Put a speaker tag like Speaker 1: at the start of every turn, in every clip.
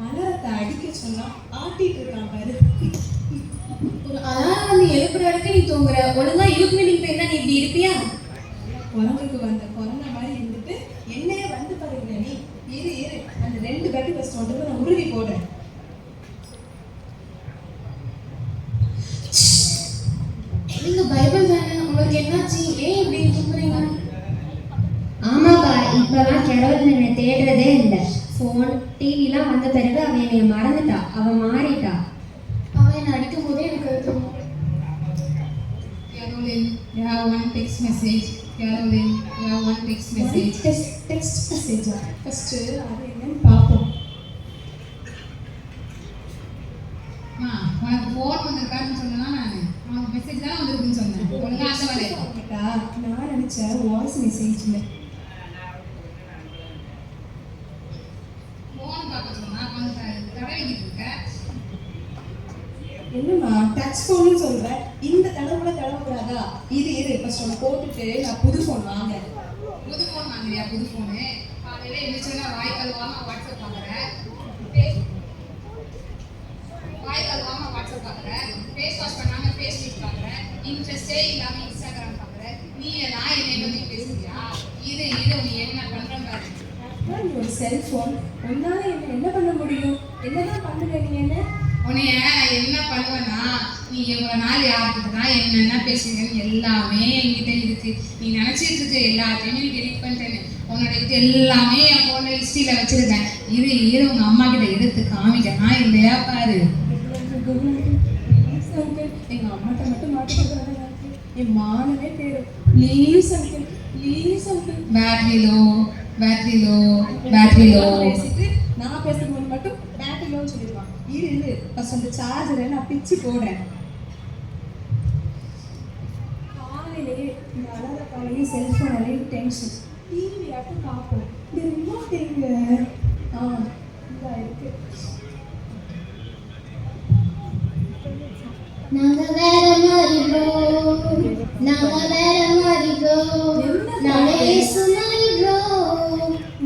Speaker 1: அலாரத்தை அடிக்க சொன்னா ஆட்டிட்டு இருக்கான் பாரு
Speaker 2: ஒரு அலாரம் வந்து எழுப்புற வரைக்கும் நீ தூங்குற ஒழுங்கா இழுப்பு நீ போயிருந்தா நீ இப்படி இருப்பியா
Speaker 1: குரங்குக்கு வந்த குரங்க மாதிரி இருந்துட்டு என்னையே வந்து பாருங்க நீ இரு இரு அந்த ரெண்டு பேட்டி பஸ் வந்து நான் உருவி போடுறேன்
Speaker 2: நீங்க பைபிள் தானே உங்களுக்கு என்னாச்சு? ஏன் இப்படி தூங்குறீங்க?
Speaker 3: ஆமாப்பா இப்பெல்லாம் கிழவன் என்னை தேடுறதே இல்லை. ஃபோன் டிவிலாம் வந்த பிறகு அவன் என்னை மறந்துட்டா. அவன் மாறிட்டா.
Speaker 2: அவன் என்னை அடிக்கும் போதே எனக்கு
Speaker 4: Caroline, you have one text message. Caroline, you have one text message.
Speaker 1: Text text மெசேஜா first அது என்னன்னு பார்ப்போம்.
Speaker 4: அம்மா, உனக்கு ஃபோன் வந்திருக்கான்னு சொன்னா நான்? உனக்கு மெசேஜ் தான் வந்திருக்குன்னு சொன்னேன். ஒழுங்கா அந்த.
Speaker 1: கேட்டா நான் நினைச்சேன் வாய்ஸ் மெசேஜ்ல
Speaker 4: ஃபோன் பார்க்க சொன்னா கொஞ்சம் த- தடவிக்கிட்டு இருக்க
Speaker 1: என்னம்மா டச் ஃபோன்னு சொல்கிறேன் இந்த தடவை கூட இது இது இரு ஃபர்ஸ்ட் ஒன்று போட்டுட்டு நான் புது ஃபோன் வாங்க
Speaker 4: புது ஃபோன் வாங்குறியா? புது ஃபோனு காலையில எழுந்திரிச்சோன்னா வாய் கழுவாம வாட்ஸ்அப் பார்க்குறேன் வாய் கழுவாம வாட்ஸ்அப் பார்க்குறேன் ஃபேஸ் வாஷ் பண்ணாம ஃபேஸ்புக் பார்க்குறேன் இன்ட்ரெஸ்டே இல்லாம இன்ஸ்டாகிராம் பார்க்குறேன் நீ நான் என்னை பற்றி பேசுறியா? இது இது நீ என்ன பண்ற பாரு.
Speaker 1: ஒரு செல்ஃபோன் உன்னால என்ன என்ன பண்ண முடியும்? என்னதான் பண்ணுங்க நீ என்ன?
Speaker 4: உன்னைய நான் என்ன பண்ணுவேன்னா நீ இவ்வளோ நாள் யார்கிட்டனா என்னென்ன பேசுறீங்கன்னு எல்லாமே என்கிட்ட இருக்கு. நீ நினச்சிட்டு இருக்க எல்லாத்தையுமே நீ டெலிட் பண்ணிட்டேன்னு உன்னோட இது எல்லாமே என் ஃபோனில் ஹிஸ்ட்ரியில் வச்சிருக்கேன். இது இரு உங்கள் அம்மா கிட்ட எடுத்து காமிக்கனா இல்லையா பாரு?
Speaker 1: ப்ளீஸ் எங்க அம்மாட்ட மட்டும் மாட்டிக்கிறாங்க என் மானமே தேரும் please uncle please uncle
Speaker 4: battery low battery low battery low
Speaker 1: பேசிட்டு நான் பேசும்போது மட்டும் இரு இரு ஃபர்ஸ்ட் அந்த சார்ஜரை நான் பிச்சு போடுறேன். காலையிலேயே இந்த அழக காலையும் செல்ஃபோனாலேயும் டென்ஷன் டிவி ஆட்டும் பார்ப்போம் இந்த ரிமோட் எங்க? ஆ இதா இருக்கு.
Speaker 3: நாங்க வேற மாதிரி bro நாங்க வேற மாதிரி bro நாங்க இயேசு மாதிரி bro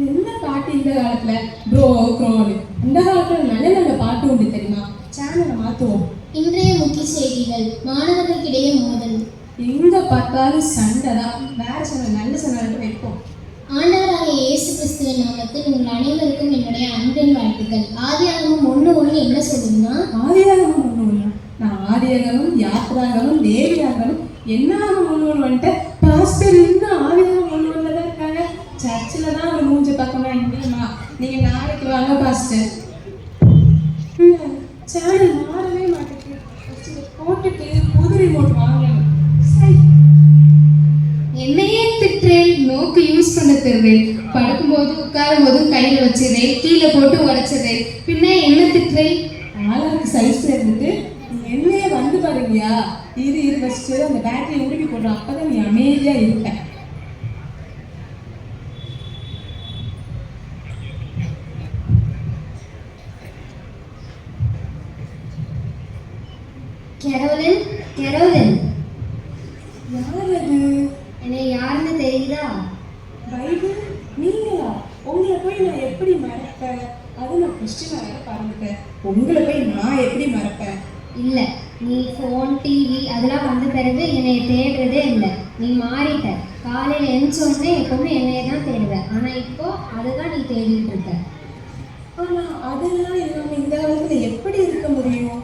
Speaker 1: என்ன பாட்டு இந்த காலத்துல? ப்ரோ க்ரோனு இந்த காலத்துல நல்ல நல்ல பாட்டு உண்டு தெரியுமா மாத்துவோம்
Speaker 3: இன்றைய முக்கிய செய்திகள். மாணவர்களுக்கிடையே மோதல்.
Speaker 1: எங்க பார்த்தாலும் சண்டை தான். வேற சேனல் நல்ல சேனல் வைப்போம்
Speaker 3: ஆண்டவராகிய இயேசு கிறிஸ்துவின் நாமத்தில் உங்கள் அனைவருக்கும் என்னுடைய அன்பின் வாழ்த்துக்கள். ஆதியாகமம் ஒன்று ஒன்று என்ன சொல்லுதுன்னா?
Speaker 1: ஆதியாகமும் ஒண்ணு ஒண்ணு. நான் ஆதியாகமும் யாத்ராகமும் லேவியாகமும் என்னாகும் ஒண்ணு ஒண்ணு வந்துட்டு பாஸ்டர் இன்னும் ஆதியாகம் ஒண்ணு ஒண்ணுல தான் இருக்காங்க. சர்ச்சில் தான் ஒரு மூஞ்ச பக்கமா இல்லையம்மா நீங்க நாளைக்கு வாங்க பாஸ்டர்.
Speaker 4: யூஸ் பண்ண தெரிறேன் படுக்கும்போது உட்காரும் போது கையில் வச்சிடுறேன் கீழே போட்டு உடச்சிடுறேன் பின்ன என்ன திட்டுறேன்
Speaker 1: ஆளாக்கு சைஸ்ல இருந்துட்டு நீ என்னையே வந்து பாருங்கயா இரு இரு ஃபர்ஸ்ட் அந்த பேட்டரி உருவி போடுறோம் அப்பதான் நீ அமைதியா இருப்ப.
Speaker 3: கெரோலின் கெரோலின்.
Speaker 1: யார் அது?
Speaker 3: என்னை யாருன்னு தெரியுதா?
Speaker 1: பைபிள் நீங்களா? உங்களை போய் நான் எப்படி மறப்பேன்? அது நான் கொஸ்டின் வேற பாருங்க. உங்களை போய் நான் எப்படி மறப்பேன்?
Speaker 3: இல்லை நீ ஃபோன் டிவி அதெல்லாம் வந்த பிறகு என்னை தேடுறதே இல்லை. நீ மாறிட்ட. காலையில் எழுந்தோடனே எப்பவுமே என்னைய தான் தேடுவ ஆனால் இப்போ அதுதான் நீ தேடிட்டு இருக்க.
Speaker 1: ஆனா அதெல்லாம் இல்லாம இந்த காலத்துல எப்படி இருக்க முடியும்?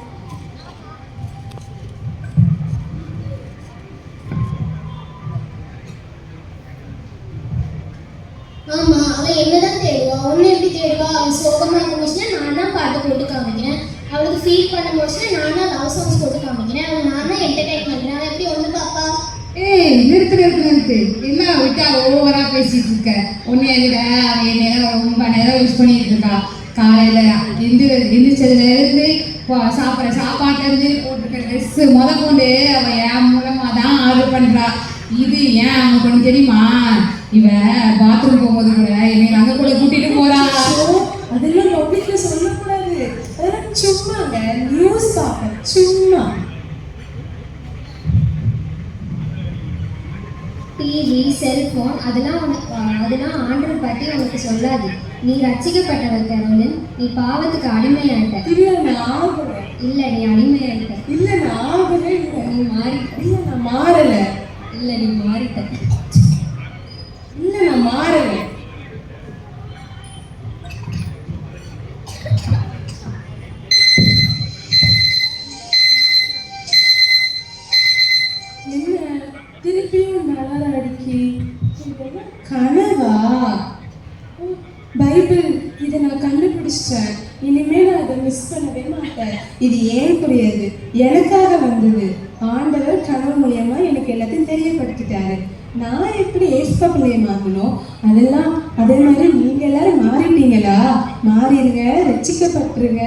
Speaker 3: ஆமா அவ என்னதான் தேடுவா? ஒண்ணு எப்படி தேடுவா? அவ சோகமா இருந்துச்சுன்னா நான் தான் பாட்டு போட்டு காமிக்கிறேன். அவளுக்கு ஃபீல் பண்ண போச்சுன்னா நான் தான் லவ் சாங்ஸ் போட்டு காமிக்கிறேன். அவன் நான் தான் என்டர்டைன் பண்றேன். எப்படி ஒன்று பாப்பா?
Speaker 4: ஏய் நிறுத்து நிறுத்து நிறுத்து. என்ன விட்டா ஓவரா பேசிட்டு இருக்க? உன்னைய விட அவ நேரம் ரொம்ப நேரம் யூஸ் பண்ணிட்டு இருக்கா? காலையில எந்திர எந்திரிச்சதுல இருந்து சாப்பிட்ற சாப்பாட்டுல இருந்து போட்டிருக்க ட்ரெஸ் முத கொண்டு அவன் என் மூலமா தான் ஆர்டர் பண்றா. இது ஏன் அவங்க கொண்டு தெரியுமா? இவ பாத்ரூம் போகும்போது கூட என்னை அங்க கூட கூட்டிட்டு போறா.
Speaker 1: ஐயோ, அதெல்லாம் பப்ளிக்ல சொல்லக்கூடாது. அதெல்லாம் சும்மாங்க நியூஸ் பார்ப்பேன் சும்மா.
Speaker 3: டிவி செல்போன் அதெல்லாம் அதெல்லாம் ஆண்டவர் பற்றி உனக்கு சொல்லாது. நீ ரட்சிக்கப்பட்டவர் கரோலின் நீ பாவத்துக்கு அடிமையாயிட்ட.
Speaker 1: இல்ல நான்
Speaker 3: இல்லை நீ அடிமையாயிட்ட.
Speaker 1: இல்ல நான் ஆகவே இல்லை.
Speaker 3: நீ மாறிட்ட.
Speaker 1: இல்ல நான் மாறல.
Speaker 3: இல்லை நீ மாறிட்ட.
Speaker 1: இல்ல என்ன திருப்பியும் மலர் அடிக்கி. கனவா? பைபிள் இதை நான் கண்டுபிடிச்சிட்டேன். இனிமே நான் அதை மிஸ் பண்ணவே மாட்டேன். இது ஏன் ஏற்புடையது எனக்காக வந்தது. ஆண்டவர் கனவு மூலியமா எனக்கு எல்லாத்தையும் தெரியப்படுத்திட்டாரு. நான் எப்படி ஏஸ்பா பிள்ளையமாகணும் அதெல்லாம் அதே மாதிரி நீங்க எல்லாரும் மாறிட்டீங்களா? மாறிடுங்க ரட்சிக்கப்பட்டுருங்க